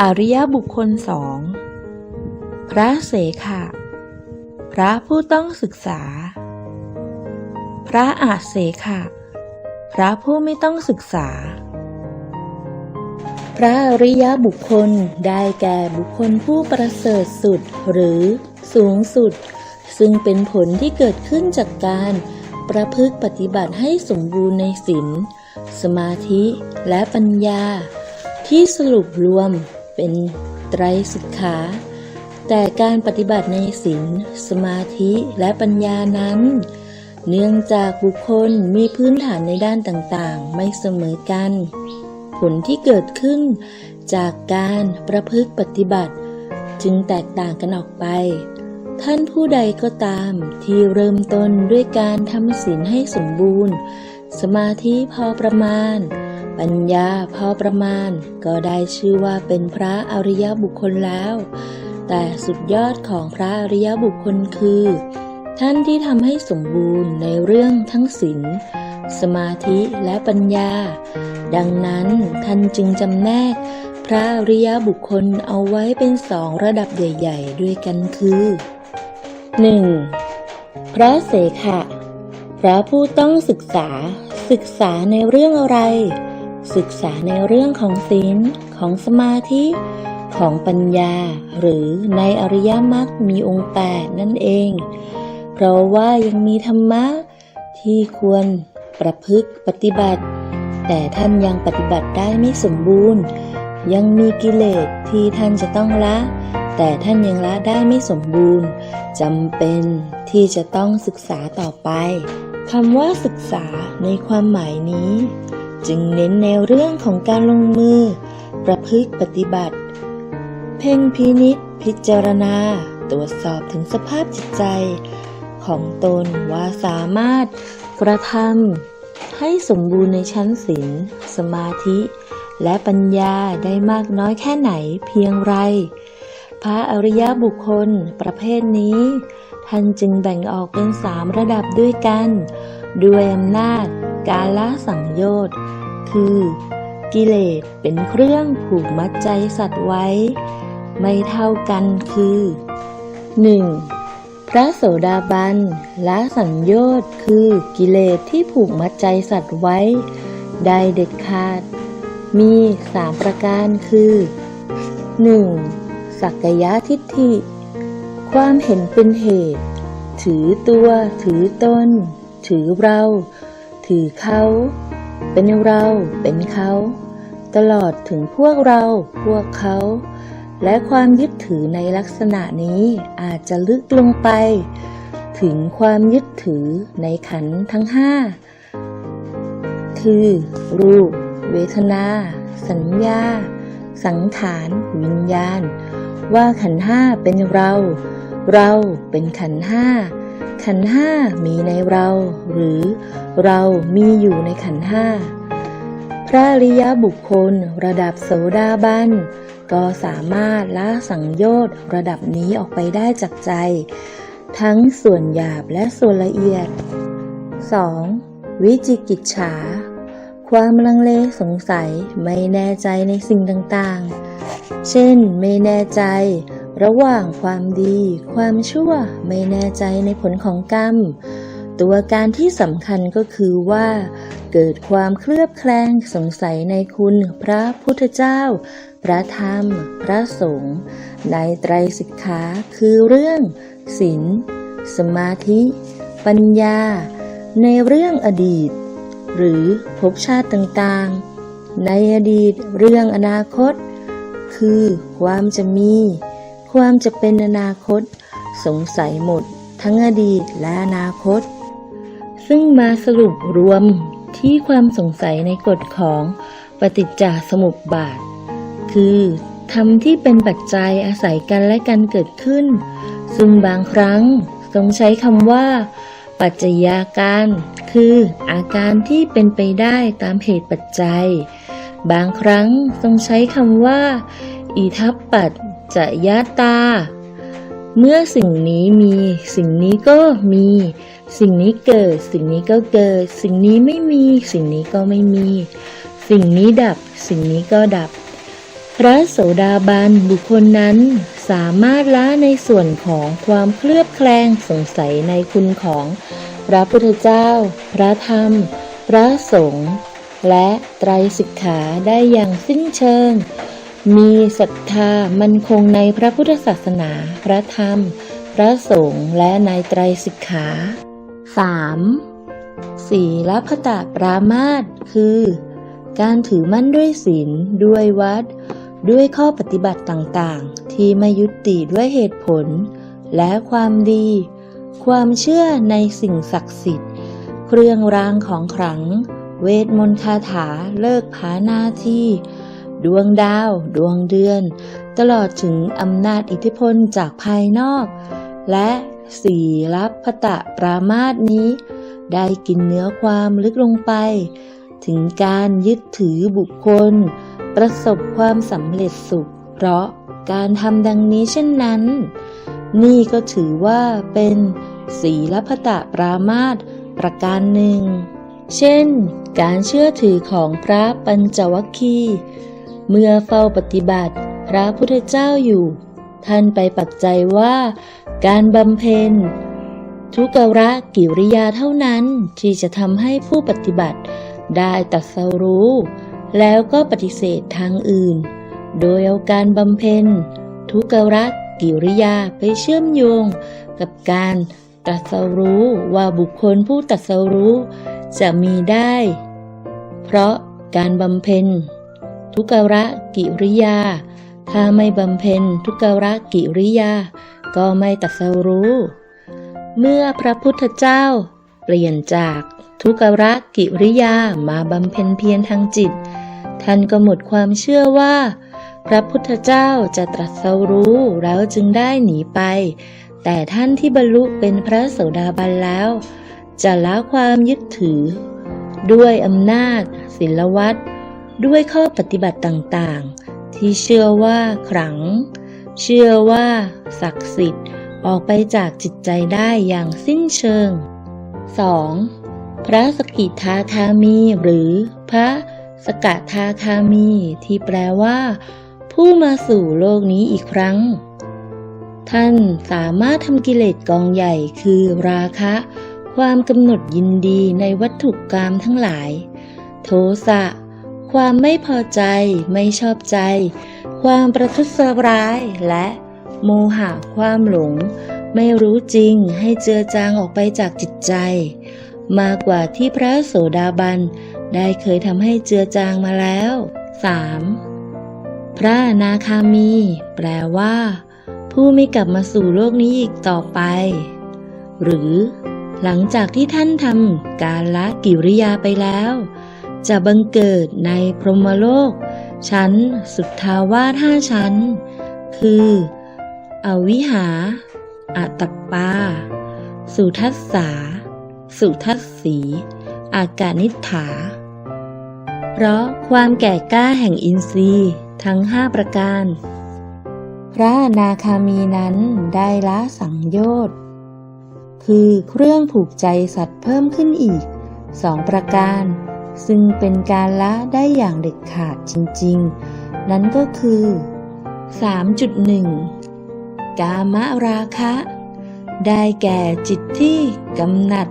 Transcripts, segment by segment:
อริยบุคคลสอง พระเสขะ พระผู้ต้องศึกษา พระอาเสขะ พระผู้ไม่ต้องศึกษา พระอริยบุคคลได้แก่บุคคลผู้ประเสริฐสุดหรือสูงสุด ซึ่งเป็นผลที่เกิดขึ้นจากการประพฤติปฏิบัติให้สมบูรณ์ในศีลสมาธิและปัญญา ที่สรุปรวมเป็นไตรสิกขา แต่การปฏิบัติในศีลสมาธิและปัญญานั้น เนื่องจากบุคคลมีพื้นฐานในด้านต่างๆ ไม่เสมอกัน ผลที่เกิดขึ้นจากการประพฤติปฏิบัติ จึงแตกต่างกันออกไป ท่านผู้ใดก็ตามที่เริ่มต้นด้วยการทำศีลให้สมบูรณ์ สมาธิพอประมาณ ปัญญาพอประมาณก็ได้ชื่อว่าเป็นพระอริยบุคคลแล้ว แต่สุดยอดของพระอริยบุคคลคือ ท่านที่ทำให้สมบูรณ์ในเรื่องทั้งศีลสมาธิและปัญญา ดังนั้นท่านจึงจำแนก พระอริยบุคคลเอาไว้เป็นสองระดับใหญ่ ๆ ด้วยกันคือ 1. พระเสขะพระผู้ต้องศึกษาศึกษาในเรื่องอะไร ศึกษาในเรื่องของศีลของสมาธิของปัญญา หรือในอริยมรรคมีองค์แปดนั่นเอง เพราะว่ายังมีธรรมะที่ควรประพฤติปฏิบัติ แต่ท่านยังปฏิบัติได้ไม่สมบูรณ์ ยังมีกิเลสที่ท่านจะต้องละ แต่ท่านยังละได้ไม่สมบูรณ์จำเป็นที่จะต้องศึกษาต่อไปคำว่าศึกษาในความหมายนี้ จึงเน้นแนวเรื่องของการลงมือ ประพฤติปฏิบัติ เพ่งพินิษพิจารณา ตรวจสอบถึงสภาพจิตใจ ของตนว่าสามารถกระทำให้สมบูรณ์ในชั้นศีลสมาธิ และปัญญาได้มากน้อยแค่ไหนเพียงไร พระอริยบุคคลประเภทนี้ ท่านจึงแบ่งออกเป็นสามระดับด้วยกัน ด้วยอำนาจ การละสังโยชน์ คือ กิเลสเป็นเครื่องผูกมัดใจสัตว์ไว้ ไม่เท่ากันคือ 1. พระโสดาบันละสังโยชน์คือกิเลสที่ผูกมัดใจสัตว์ไว้ ได้เด็ดขาด มีสามประการคือ 1. สักกายทิฏฐิ ความเห็นเป็นเหตุ ถือตัว ถือตน ถือเรา ถือเขา เป็นเราเป็นเขา ตลอดถึงพวกเราพวกเขา และความยึดถือในลักษณะนี้อาจจะลึกลงไป ถึงความยึดถือในขันทั้งห้าคือ รูป เวทนา สัญญา สังขารวิญญาณ ว่าขันห้าเป็นเรา เราเป็นขันห้า ขันห้ามีในเรา หรือเรามีอยู่ในขันห้าพระริยบุคคลระดับโสดาบันก็สามารถละสังโยชน์ระดับนี้ออกไปได้จากใจ ทั้งส่วนหยาบและส่วนละเอียด 2. วิจิกิจฉา ความลังเลสงสัยไม่แน่ใจในสิ่งต่างๆ เช่น ไม่แน่ใจ ระหว่างความดี ความชั่วไม่แน่ใจในผลของกรรม ตัวการที่สำคัญก็คือว่า เกิดความเคลือบแคลงสงสัยในคุณพระพุทธเจ้า พระธรรม พระสงฆ์ในไตรสิกขาคือเรื่องศีลสมาธิ ปัญญา ในเรื่องอดีต หรือภพชาติต่างๆ ในอดีตเรื่องอนาคต คือความจะมี ความจะเป็นอนาคต สงสัยหมด ทั้งอดีตและอนาคต ซึ่งมาสรุปรวมที่ความสงสัยในกฎของปฏิจจสมุปบาท คือธรรมที่เป็นปัจจัยอาศัยกันและกันเกิดขึ้น ซึ่งบางครั้งทรงใช้คำว่า ปัจจัยาการ คืออาการที่เป็นไปได้ตามเหตุปัจจัย บางครั้งทรงใช้คำว่า อิทัปปัจ จยตา เมื่อสิ่งนี้มี สิ่งนี้ก็มี สิ่งนี้เกิด สิ่งนี้ก็เกิด สิ่งนี้ไม่มี สิ่งนี้ก็ไม่มี สิ่งนี้ดับ สิ่งนี้ก็ดับ พระโสดาบันบุคคลนั้นสามารถละในส่วนของความเคลือบแคลงสงสัยในคุณของพระพุทธเจ้า พระธรรม พระสงฆ์และไตรสิกขาได้อย่างสิ้นเชิง มีศรัทธามั่นคงในพระพุทธศาสนา พระธรรม พระสงฆ์และในไตรสิกขา 3. ศีลพตปรามาสคือ การถือมั่นด้วยศีลด้วยวัด ด้วยข้อปฏิบัติต่างๆ ที่ไม่ยุติด้วยเหตุผล และความดี ความเชื่อในสิ่งศักดิ์สิทธิ์ เครื่องรางของขลัง เวทมนต์คาถาเลิกผาหน้าที่ ดวงดาว ดวงเดือน ตลอดถึงอำนาจอิทธิพลจากภายนอก และสี่ลับพตะปรามาสนี้ ได้กินเนื้อความลึกลงไป ถึงการยึดถือบุคคล ประสบความสำเร็จสุข เพราะการทำดังนี้เช่นนั้น นี่ก็ถือว่าเป็นศีลพตะปรามาสประการหนึ่ง เช่น การเชื่อถือของพระปัญจวัคคีย์ เมื่อเฝ้าปฏิบัติพระพุทธเจ้าอยู่ ท่านไปปักใจว่า การบำเพ็ญ ทุกระกิริยาเท่านั้นที่จะทำให้ผู้ปฏิบัติได้ตัดสรู้ แล้วก็ปฏิเสธทางอื่น โดยเอาการบำเพ็ญ ทุกระกิริยาไปเชื่อมโยง กับการตรัสรู้ว่าบุคคลผู้ตรัสรู้จะมีได้ เพราะการบำเพ็ญ ทุกระกิริยา ถ้าไม่บำเพ็ญทุกระกิริยา ก็ไม่ตรัสรู้ เมื่อพระพุทธเจ้า เปลี่ยนจากทุกระกิริยามาบำเพ็ญเพียรทางจิต ท่านก็หมดความเชื่อว่า พระพุทธเจ้าจะตรัสรู้แล้วจึงได้หนีไป แต่ท่านที่บรรลุเป็นพระโสดาบันแล้ว จะละความยึดถือ ด้วยอำนาจ ศิลวัต ด้วยข้อปฏิบัติต่างๆ ที่เชื่อว่าขลัง เชื่อว่า ศักดิ์สิทธิ์ออกไปจากจิตใจได้อย่างสิ้นเชิง 2. พระสกิทาคามีหรือพระสกทาคามี ที่แปลว่า ผู้มาสู่โลกนี้อีกครั้ง ท่านสามารถทำกิเลสกองใหญ่คือราคะ ความกำหนดยินดีในวัตถุกรรมทั้งหลาย โทสะ ความไม่พอใจ ไม่ชอบใจ ความประทุษร้าย และโมหะความหลง ไม่รู้จริงให้เจือจางออกไปจากจิตใจ มากกว่าที่พระโสดาบัน ได้เคยทำให้เจือจางมาแล้ว 3. พระนาคามี แปลว่า ผู้ไม่กลับมาสู่โลกนี้อีกต่อไป หรือ หลังจากที่ท่านทำการละกิริยาไปแล้ว จะบังเกิดในพรหมโลก ชั้นสุทธาวาสห้าชั้น คือ อวิหาอัตตปา สุทัสสา สุทัสสี อากานิฐา เพราะความแก่กล้าแห่งอินทรีย์ทั้งห้าประการ พระอนาคามีนั้นได้ละสังโยชน์ คือเครื่องผูกใจสัตว์เพิ่มขึ้นอีกสองประการ ซึ่งเป็นการละได้อย่างเด็ดขาดจริงๆ นั้นก็คือ 3.1 กามราคะ ได้แก่จิตที่กำหนัด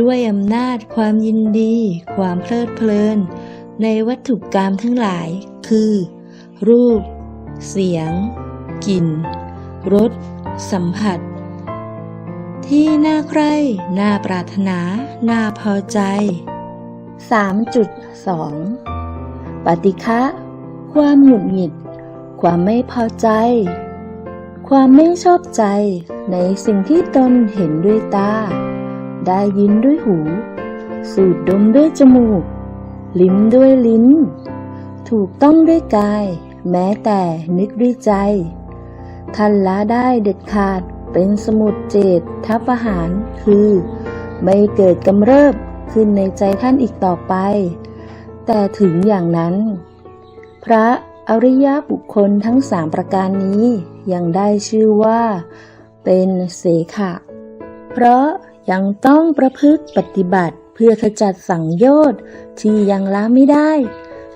ด้วยอำนาจความยินดี ความเพลิดเพลิน ในวัตถุกรรมทั้งหลาย คือ รูป เสียง กลิ่น รส สัมผัส ที่น่าใคร่ น่าปรารถนา น่าพอใจ 3.2 ปฏิฆะความหงุดหงิด ความไม่พอใจ ความไม่ชอบใจในสิ่งที่ตนเห็นด้วยตา ได้ยินด้วยหู สูดดมด้วยจมูก ลิ้มด้วยลิ้น ถูกต้องด้วยกาย แม้แต่นึกด้วยใจ ท่านละได้เด็ดขาดเป็นสมุดเจตทัพหารคือ ไม่เกิดกำเริบ ขึ้นในใจท่านอีกต่อไป แต่ถึงอย่างนั้น พระอริยบุคคลทั้งสามประการนี้ยังได้ชื่อว่า เป็นเสขะ เพราะยังต้องประพฤติปฏิบัติเพื่อขจัดสังโยชน์ที่ยังละไม่ได้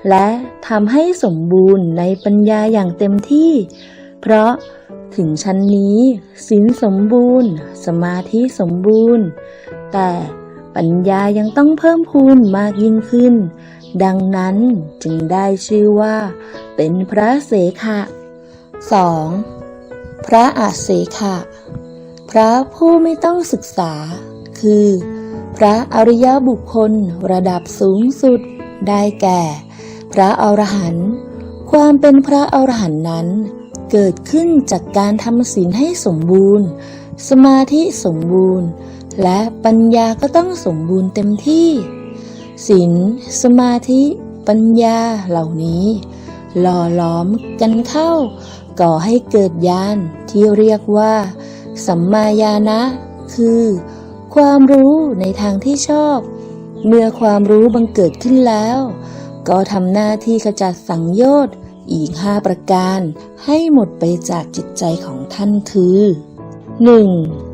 และทำให้สมบูรณ์ในปัญญาอย่างเต็มที่ เพราะถึงชั้นนี้ศีลสมบูรณ์ สมาธิสมบูรณ์ แต่ ปัญญายังต้องเพิ่มพูนมากยิ่งขึ้น ดังนั้นจึงได้ชื่อว่า เป็นพระเสขะ 2. พระอาเสขะ พระผู้ไม่ต้องศึกษา คือ พระอริยบุคคลระดับสูงสุดได้แก่ พระอรหันต์ความเป็นพระอรหันต์นั้น เกิดขึ้นจากการทำศีลให้สมบูรณ์ สมาธิสมบูรณ์ และปัญญาก็ต้องสมบูรณ์เต็มที่ศีลสมาธิปัญญาเหล่านี้ หล่อหลอมกันเข้า ก่อให้เกิดญาณที่เรียกว่า สัมมาญาณะคือ ความรู้ในทางที่ชอบ เมื่อความรู้บังเกิดขึ้นแล้ว ก็ทำหน้าที่ขจัดสังโยชน์อีกห้าประการ ให้หมดไปจากจิตใจของท่านคือ 1.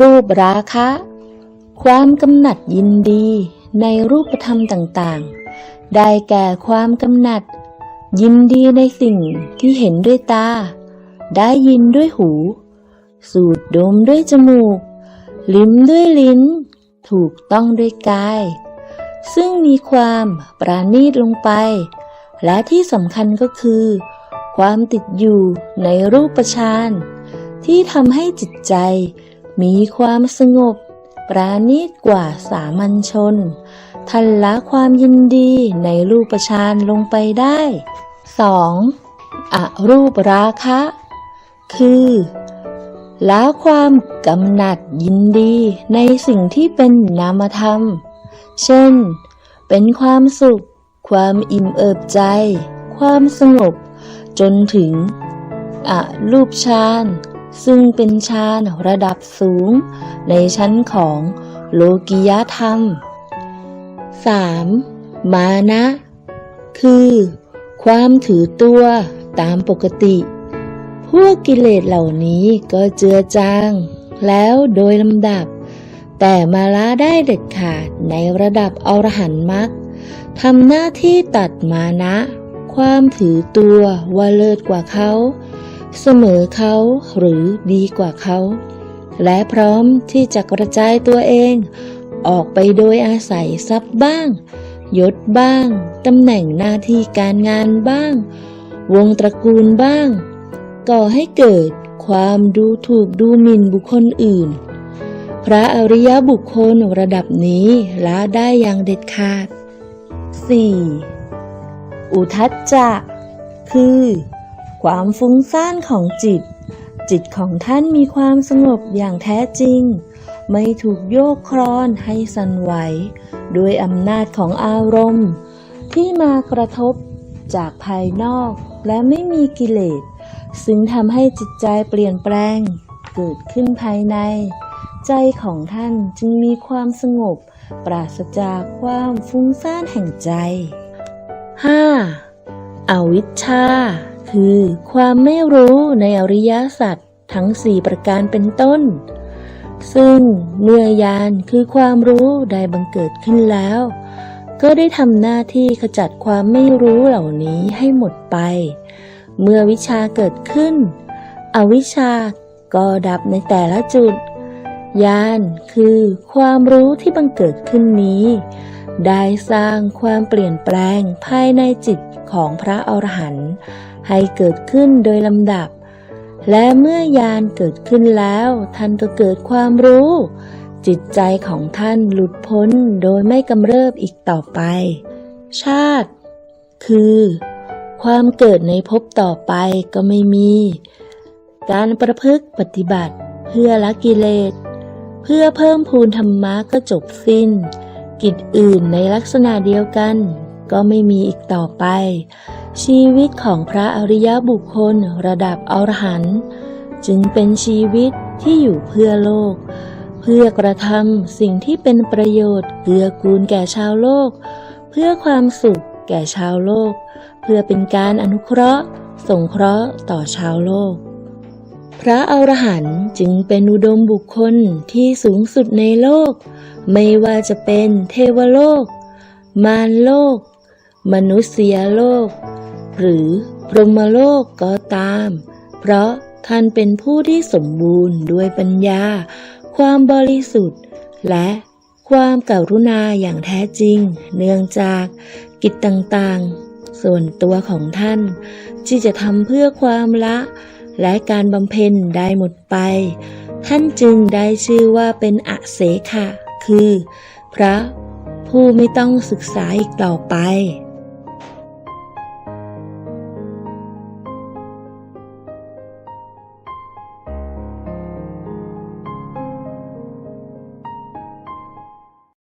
รูปราคะ ความกำหนัดยินดีในรูปธรรมต่างๆ ได้แก่ความกำหนัด ยินดีในสิ่งที่เห็นด้วยตา ได้ยินด้วยหู สูดดมด้วยจมูก ลิ้มด้วยลิ้น ถูกต้องด้วยกาย ซึ่งมีความปราณีตลงไป และที่สำคัญก็คือ ความติดอยู่ในรูปฌานที่ทำให้จิตใจ มีความสงบ ปราณีตกว่าสามัญชน ทันละความยินดีในรูปฌานลงไปได้ 2. อรูปราคะ คือละความกำหนัดยินดีในสิ่งที่เป็นนามธรรม เช่น เป็นความสุข ความอิ่มเอิบใจ ความสงบ จนถึงอรูปฌาน ซึ่งเป็นฌานระดับสูง ในชั้นของโลกิยธรรม 3. มานะ คือ ความถือตัวตามปกติ พวกกิเลสเหล่านี้ก็เจือจาง แล้วโดยลำดับ แต่มาละได้เด็ดขาดในระดับอรหันต์มรรคทำหน้าที่ตัดมานะ ความถือตัวว่าเลิศกว่าเขา เสมอเขาหรือดีกว่าเขา และพร้อมที่จะกระจายตัวเอง ออกไปโดยอาศัยทรัพย์บ้าง ยศบ้าง ตำแหน่งหน้าที่การงานบ้าง วงตระกูลบ้าง ก่อให้เกิดความดูถูกดูหมิ่นบุคคลอื่น พระอริยบุคคลระดับนี้ละได้อย่างเด็ดขาด 4. อุทัจจะ คือ ความฟุ้งซ่านของจิต จิตของท่านมีความสงบอย่างแท้จริง ไม่ถูกโยกครอนให้สั่นไหวด้วยอำนาจของอารมณ์ ที่มากระทบจากภายนอกและไม่มีกิเลส ซึ่งทำให้จิตใจเปลี่ยนแปลง เกิดขึ้นภายใน ใจของท่านจึงมีความสงบ ปราศจากความฟุ้งซ่านแห่งใจ 5. อวิชชา คือ ความไม่รู้ในอริยสัจทั้งสี่ประการเป็นต้น ซึ่งเมื่อยานคือความรู้ได้บังเกิดขึ้นแล้ว ก็ได้ทำหน้าที่ขจัดความไม่รู้เหล่านี้ให้หมดไป เมื่อวิชาเกิดขึ้น อวิชชาก็ดับในแต่ละจุดญาณคือความรู้ที่บังเกิดขึ้นนี้ ได้สร้างความเปลี่ยนแปลงภายในจิตของพระอรหันต์ ให้เกิดขึ้นโดยลำดับ และเมื่อยานเกิดขึ้นแล้ว ท่านก็เกิดความรู้ จิตใจของท่านหลุดพ้นโดยไม่กำเริบอีกต่อไป ชาติ คือ ความเกิดในภพต่อไปก็ไม่มี การประพฤติปฏิบัติเพื่อละกิเลส เพื่อเพิ่มพูนธรรมะก็จบสิ้น กิจอื่นในลักษณะเดียวกัน ก็ไม่มีอีกต่อไป ชีวิตของพระอริยบุคคลระดับอรหันต์จึงเป็นชีวิตที่อยู่เพื่อโลก เพื่อกระทำสิ่งที่เป็นประโยชน์เกื้อกูลแก่ชาวโลก เพื่อความสุขแก่ชาวโลก เพื่อเป็นการอนุเคราะห์ สงเคราะห์ต่อชาวโลก พระอรหันต์จึงเป็นอุดมบุคคลที่สูงสุดในโลก ไม่ว่าจะเป็นเทวโลก มารโลก มนุษยโลก หรือพรหมโลกก็ตาม เพราะท่านเป็นผู้ที่สมบูรณ์ด้วยปัญญา ความบริสุทธิ์ และความกรุณาอย่างแท้จริง เนื่องจากกิจต่างๆ ส่วนตัวของท่าน ที่จะทำเพื่อความละ และการบำเพ็ญได้หมดไป ท่านจึงได้ชื่อว่าเป็นอเสขะ คือ พระผู้ไม่ต้องศึกษาอีกต่อไป